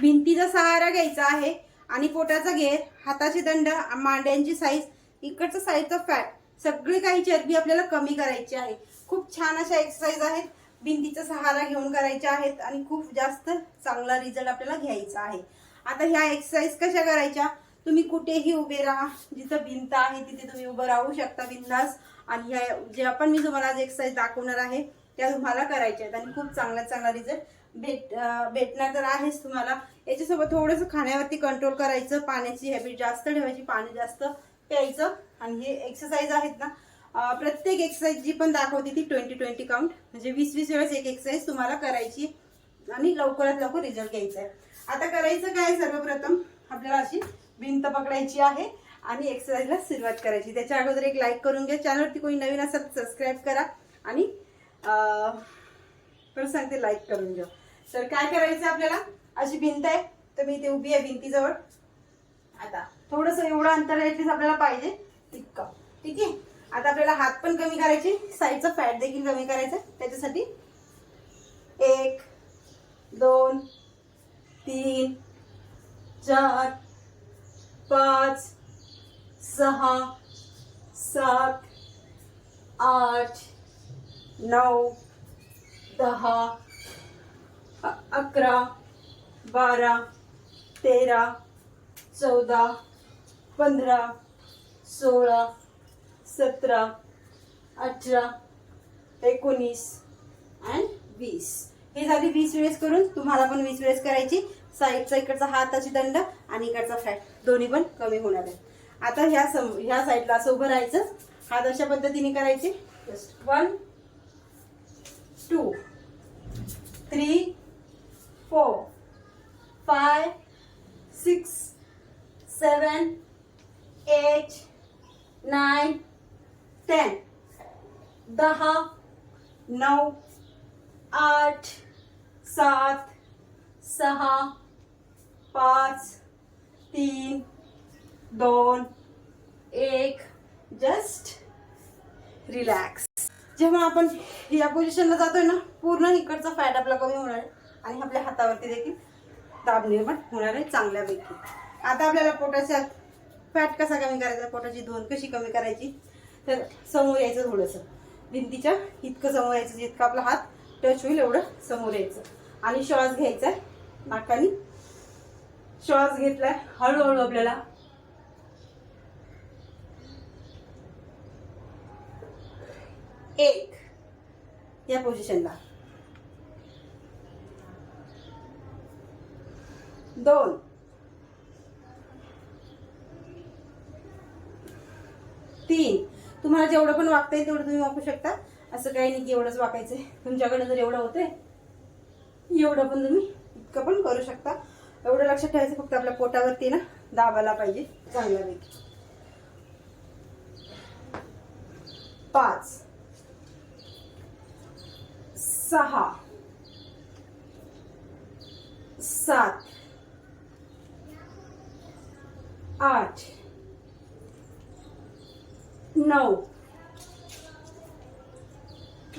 भिंतीचा सहारा घ्यायचा आहे आणि पोटाचा घेर हाताचे दंड मांड्यांची साईज इकडचं साईजचं फॅट सगळी काही चरबी आपल्याला कमी करायची आहे. खूप छान अशा एक्सरसाइज आहेत. भिंतीचा सहारा घेऊन करायच्या आहेत आणि खूप जास्त चांगला रिझल्ट आपल्याला घ्यायचा आहे. आता ह्या एक्सरसाइज कशा करायच्या? तुम्ही कुठेही उभे राहा. जिथं भिंत आहे तिथे तुम्ही उभं राहू शकता बिंदास. आणि ह्या जे पण मी तुम्हाला आज एक्सरसाइज दाखवणार आहे त्या तुम्हाला करायच्या आहेत. आणि खूप चांगला चांगला रिझल्ट भेट भेटणार तर आहेच तुम्हाला. याच्यासोबत थोडंसं खाण्यावरती कंट्रोल करायचं पाण्याची हॅबिट जास्त ठेवायची पाणी जास्त प्यायचं. आणि हे एक्सरसाइज आहेत ना. प्रत्येक एक्सरसाइज जी पण दाखवते ती ट्वेंटी ट्वेंटी काउंट म्हणजे वीस वीस वेळेस एक एक्सरसाइज तुम्हाला करायची आणि लवकरात लवकर रिझल्ट घ्यायचा आहे आता करायचं काय सर्वप्रथम? आपल्याला अशी भिंत पकडायची आहे आणि एक्सरसाइजला सुरुवात करायची. त्याच्या अगोदर एक लाईक करून घ्या. चॅनलवरती कोणी नवीन असेल सबस्क्राईब करा. आणि परत सांगते लाईक करून घ्या. तर काय करायचं आपल्याला? अशी भिंत आहे तर मी इथे उभी आहे भिंतीजवळ. आता थोडस एवढं अंतर ऍटलीस्ट आपल्याला पाहिजे तितकं. ठीक आहे? आता आपल्याला हात पण कमी करायचे साईडचं फॅट देखील कमी करायचं त्याच्यासाठी एक दोन तीन चार पाच सहा सात आठ नऊ दहा अकरा बारा तेरा चौदा पंधरा सोळा सतरा अठरा एकोणीस अँड वीस. हे झाली वीस वेळेस करून तुम्हाला पण वीस वेळेस करायची. साईडचा इकडचा हाताची दंड आणि इकडचा फॅट दोन्ही पण कमी होणार आहे आता ह्या सम ह्या साईडला असं उभं राहायचं. हात अशा पद्धतीने करायचे. Just one two three four five six seven eight nine ten दहा नऊ आठ सात सहा पाच तीन दोन एक. जस्ट रिलॅक्स जेव्हा आपण या पोझिशनला जातोय ना पूर्ण इकडचा फॅट आपला कमी होणार आहे आणि आपल्या हातावरती देखील दाब निर्माण होणार आहे चांगल्यापैकी. आता आपल्याला पोटाच्या फॅट कसा कमी करायचा पोटाची धोन कशी कमी करायची तर समोर यायचं थोडंसं. भिंतीच्या इतकं समोर यायचं जितकं आपला हात टच होईल एवढं समोर यायचं. आणि श्वास घ्यायचा आहे नाकाने. श्वास घेतलाय हळूहळू आपल्याला एक. या पोझिशनला दोन. तीन. तुम्हाला जेवढं पण वागता येईल तेवढं तुम्ही वापरू शकता. असं काही नाही की एवढंच वाकायचंय तुमच्याकडे जर एवढं होतंय एवढं पण तुम्ही इतकं पण करू शकता. एवढं लक्षात ठेवायचं फक्त आपल्या पोटावरती ना दाबायला पाहिजे. चांगल्यापैकी. पाच. सहा सात आठ नऊ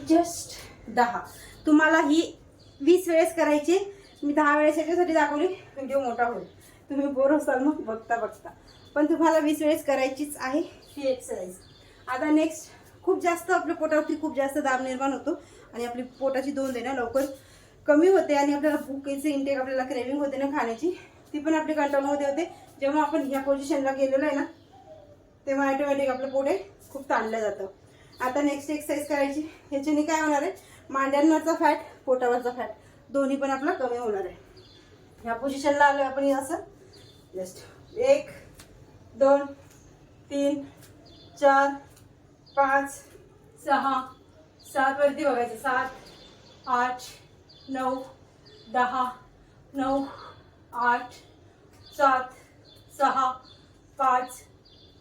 जस्ट दहा. तुम्हाला ही वीस वेळेस करायची. मी दहा वेळेस याच्यासाठी दाखवली. व्हिडिओ मोठा होईल. तुम्ही बोर असाल मग बघता बघता. पण तुम्हाला वीस वेळेस करायचीच आहे. ही एक्सरसाइज आता नेक्स्ट खूप जास्त आपल्या पोटावरती खूप जास्त दाब निर्माण होतो. आणि आपली पोटाची दोन देणं लवकर कमी होते आणि आपल्याला भुकेचे इंटेक आपल्याला क्रेविंग होते ना खाण्याची ती पण आपली कंट्रोलमध्ये होते. जेव्हा आपण ह्या पोझिशनला गेलेलो आहे ना तेव्हा ऑटोमॅटिक आपलं पोटे खूप ताणलं जातं. आता नेक्स्ट एक्सरसाइज करायची. ह्याच्याने काय होणार आहे? मांड्यांवरचा फॅट पोटावरचा फॅट दोन्ही पण आपला कमी होणार आहे. ह्या पोझिशनला आलो आपण असं. जस्ट एक दोन तीन चार पाच सहा सात वरती बघायचं. सात आठ नऊ दहा नऊ आठ सात सहा पाच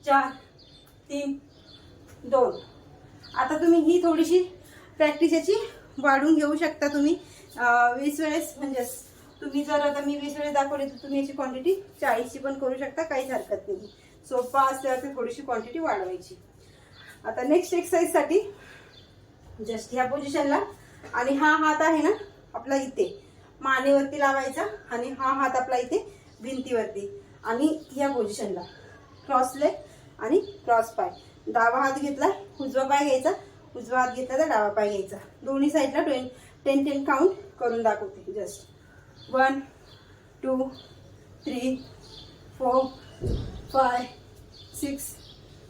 चार तीन दोन. आता तुम्ही ही थोडीशी प्रॅक्टिस याची वाढून घेऊ शकता तुम्ही. वीस वेळेस म्हणजे तुम्ही जर आता मी वीस वेळेस दाखवली तर तुम्ही याची क्वांटिटी चाळीसची पण करू शकता काहीच हरकत नाही. सोपा असल्यावर थोडीशी क्वांटिटी वाढवायची. आता नेक्स्ट एक्सरसाइजसाठी म्हणजे जस्ट ह्या पोझिशनला आणि हा हात आहे ना आपला इथे. मानेवरती लावायचा आणि हा हात आपला इथे भिंतीवरती. आणि ह्या पोझिशनला क्रॉस लेग आणि क्रॉस पाय. डावा हात घेतला उजवा पाय घ्यायचा. उजवा हात घेतला तर डावा पाय घ्यायचा. दोन्ही साईडला ट्वेन टेन टेन काउंट करून दाखवते. Just one two three four five six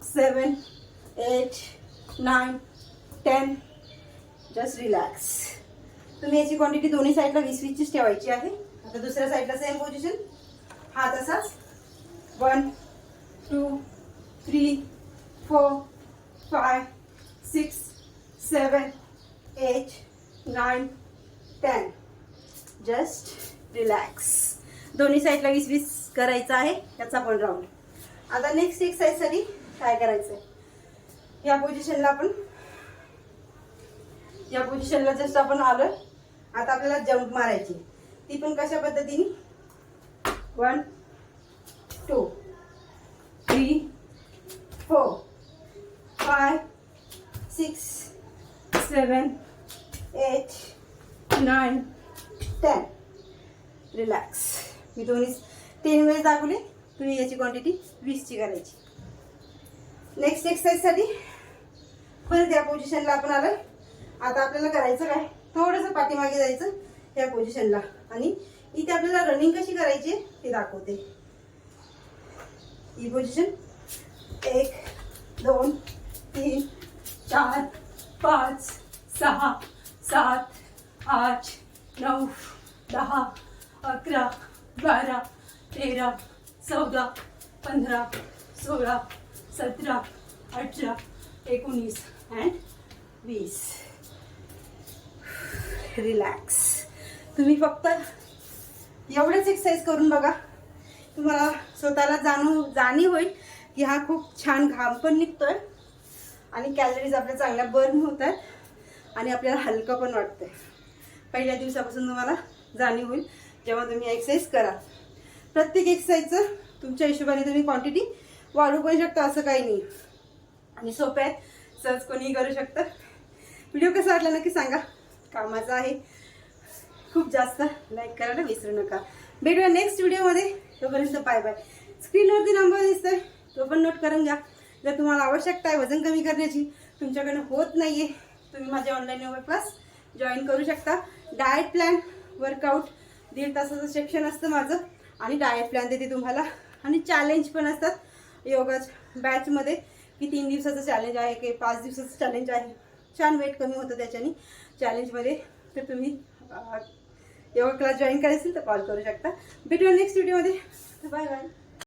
seven eight nine ten just relax तुम्ही याची क्वांटिटी दोन्ही साईडला वीस वीसचीच ठेवायची आहे. आता दुसऱ्या साईडला सेम पोझिशन हा तसाच. One two three four five six seven eight nine ten just relax दोन्ही साईडला वीस वीस करायचं आहे. त्याचा पण राऊंड आता नेक्स्ट एक्सरसाइजसाठी काय करायचं आहे या पोझिशनला आपण या पोझिशनला जस्ट आपण आलो आता आपल्याला जंप मारायची. ती पण कशा पद्धतीने? One two three four five six seven eight nine ten relax मी दोन्ही तीन वेळेस दाखवले. तुम्ही याची क्वांटिटी वीसची करायची. नेक्स्ट एक्सरसाइजसाठी परत या पोझिशनला आपण आलं आता आपल्याला करायचं काय? थोडंसं पाठीमागे जायचं या पोझिशनला आणि इथे आपल्याला रनिंग कशी करायची ती ते दाखवते. ही पोझिशन एक दोन तीन चार पाच सहा सात आठ नऊ दहा अकरा बारा तेरा चौदा पंधरा सोळा सतरा अठरा एकोणीस अँड वीस. रिलॅक्स तुम्ही फक्त एवढेच एक्सरसाइज करून बघा. तुम्हाला स्वतःला जाणू जाणीव होईल की हा खूप छान घाम पण निघतोय आणि कॅलरीज आपल्या चांगल्या बर्न होत आहेत आणि आपल्याला हलकं पण वाटतंय. पहिल्या दिवसापासून तुम्हाला जाणीव होईल जेव्हा तुम्ही एक्सरसाइज करा. प्रत्येक एक्सरसाइजचं तुमच्या हिशोबाने तुम्ही क्वांटिटी वाढवू पण शकता असं काही नाही. आणि सोप्या आहेत. सहज कोणीही करू शकतं. व्हिडिओ कसा वाटला नक्की सांगा. कामाचा आहे. खूप जास्त लाईक करायला विसरू नका. भेटूया नेक्स्ट व्हिडिओमध्ये तोपर्यंत बाय बाय स्क्रीनवरती नंबर दिसतोय. तो पण नोट करून घ्या. जर तुम्हाला आवश्यकता आहे वजन कमी करण्याची तुमच्याकडनं होत नाही आहे तुम्ही माझ्या ऑनलाईन योगा क्लास जॉईन करू शकता. डाएट प्लॅन वर्कआउट दीड तासाचं सेक्शन असतं माझं. आणि डाएट प्लॅन देते तुम्हाला. आणि चॅलेंज पण असतात. योगा बॅचमध्ये की तीन दिवसाचं चॅलेंज आहे की पाच दिवसाचं चॅलेंज आहे. छान वेट कमी होतं त्याच्याने. चॅलेंजमध्ये तर तुम्ही योगा क्लास जॉईन करायचं तर कॉल करू शकता. भेटूया नेक्स्ट व्हिडिओमध्ये बाय बाय